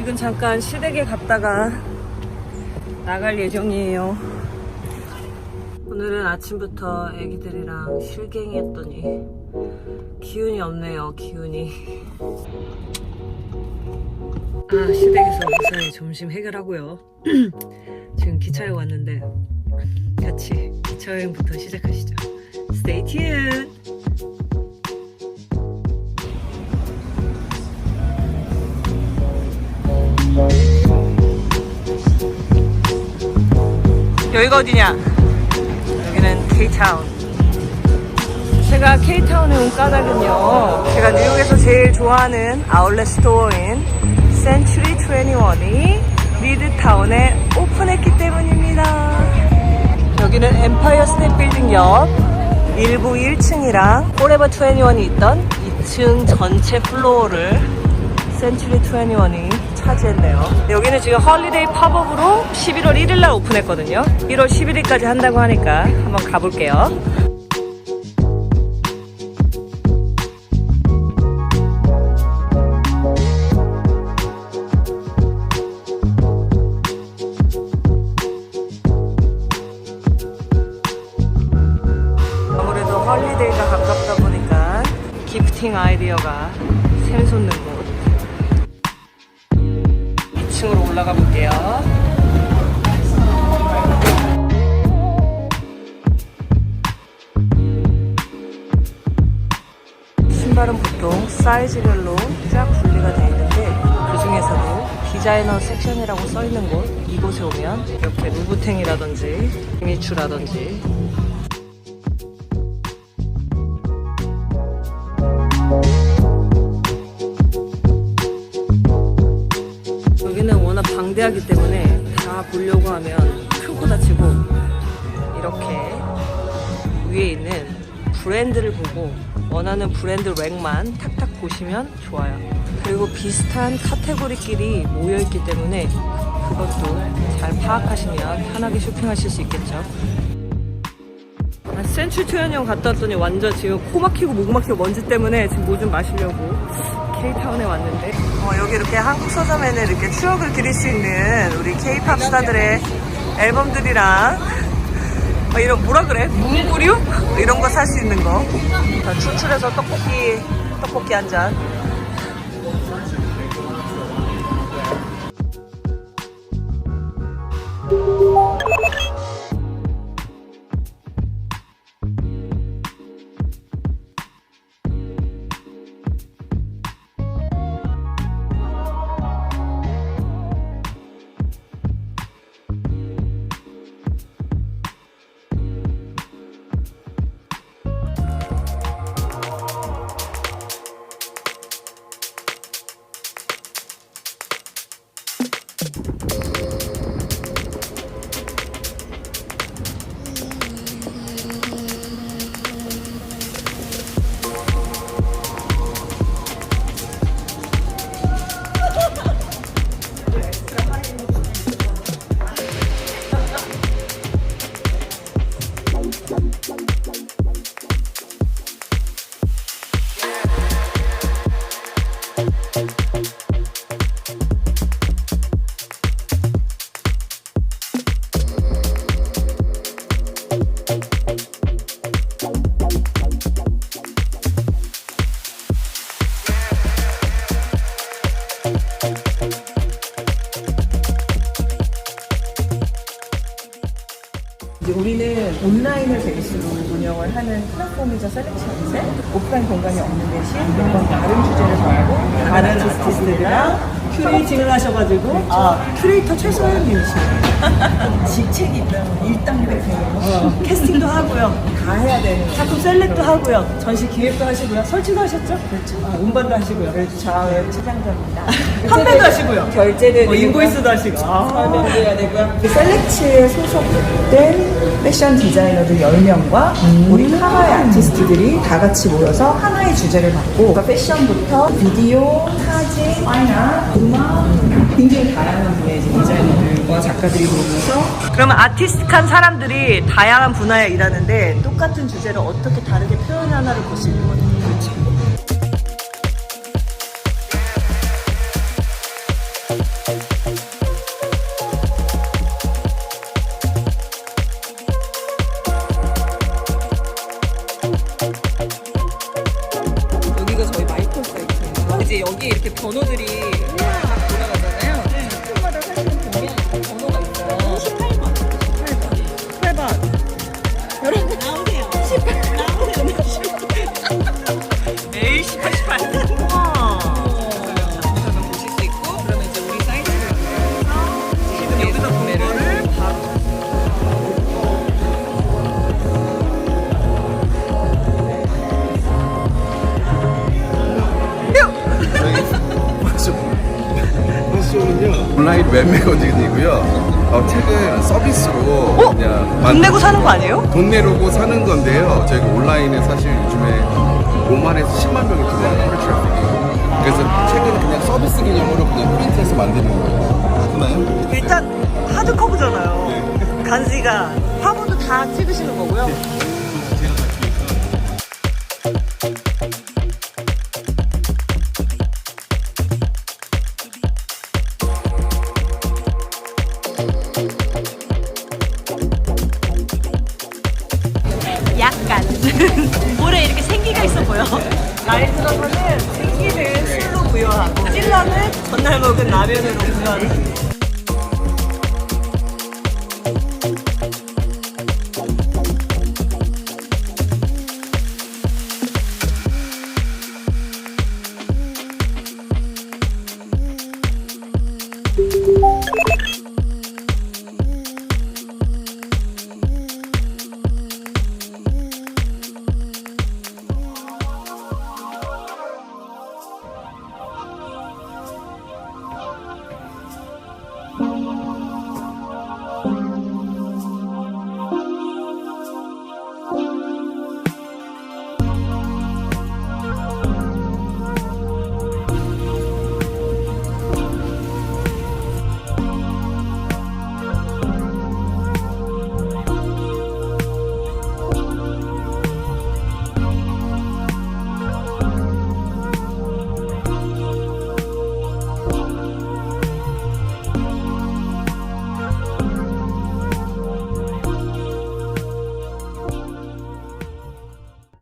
지금 잠깐 시댁에 갔다가 나갈 예정이에요. 오늘은 아침부터 애기들이랑 실갱이 했더니 기운이 없네요, 기운이. 아, 시댁에서 무사히 점심 해결하고요. 지금 기차에 왔는데 같이 기차 여행부터 시작하시죠. Stay tuned! 여기가 어디냐? 여기는 K타운. 제가 K타운에 온 까닭은요. 제가 뉴욕에서 제일 좋아하는 아울렛 스토어인 센츄리 21이 미드타운에 오픈했기 때문입니다. 여기는 엠파이어 스테이트 빌딩 옆 일부 1층이랑 포레버 21이 있던 2층 전체 플로어를 센츄리 21이 차지했네요. 여기는 지금 헐리데이 팝업으로 11월 1일 날 오픈했거든요. 1월 11일까지 한다고 하니까 한번 가볼게요. 헐리데이가 가깝다 보니까 기프팅 아이디어가 샘솟는 곳 2층으로 올라가 볼게요. 신발은 보통 사이즈별로 쫙 분리가 되어 있는데 그 중에서도 디자이너 섹션이라고 써 있는 곳 이곳에 오면 이렇게 루브탱이라든지 미추라든지 방대하기 때문에 다 보려고 하면 크고 다치고 이렇게 위에 있는 브랜드를 보고 원하는 브랜드 랭만 탁탁 보시면 좋아요. 그리고 비슷한 카테고리끼리 모여있기 때문에 그것도 잘 파악하시면 편하게 쇼핑하실 수 있겠죠. 아, 센츄 투현형 갔다 왔더니 완전 지금 코 막히고 목 막히고 먼지 때문에 지금 뭐 좀 마시려고 K타운에 왔는데 어, 여기 이렇게 한국 서점에는 이렇게 추억을 그릴 수 있는 우리 K-팝 스타들의 앨범들이랑 어, 이런 뭐라 그래? 문구류? 이런 거 살 수 있는 거. 자, 출출해서 떡볶이 떡볶이 한 잔. 우리는 온라인을 베이스로 운영을 하는 플랫폼이자 셀렉션인데 오프라인 공간이 없는 대신 매번 다른 주제를 잡고 다른 아티스트들이랑 큐레이팅을 하셔가지고 아. 큐레이터 최소연님이시네요 직책이 있다면 일당백이에요 캐스팅도 하고요. 다 해야 되는 작품 셀렉도 하고요. 전시 기획도 하시고요. 설치도 하셨죠? 그렇죠. 아, 운반도 하시고요. 그렇죠. 저의 차장자입니다. 판매도 하시고요. 결제도 뭐 인보이스도 하시고. 아. 설명드려야 되고요. 그 셀렉츠에 소속된 패션 디자이너들 10명과 우리 하나의 아티스트들이 다 같이 모여서 하나의 주제를 갖고 그러니까 패션부터 비디오, 사진, 파이나, 음악 굉장히 다양한 분야의 작가들이 모여서 그러면 아티스틱한 사람들이 다양한 분야에 일하는데 똑같은 주제를 어떻게 다르게 표현하나를 볼 수 있는. 그 온라인 웹 매거진이고요. 어, 책은 서비스로 그냥 돈 만- 내고 사는 거 아니에요? 돈 내려고 사는 건데요. 저희가 온라인에 사실 요즘에 5만에서 10만 명이 들어와요. 프리 트래픽이. 그래서 책은 그냥 서비스 개념으로 그냥 프린트해서 만드는 거예요. 맞나요? 일단 하드커브잖아요. 간지가 화보도 다 찍으시는 거고요. 찔러는 전날 먹은 라면으로 부여하는.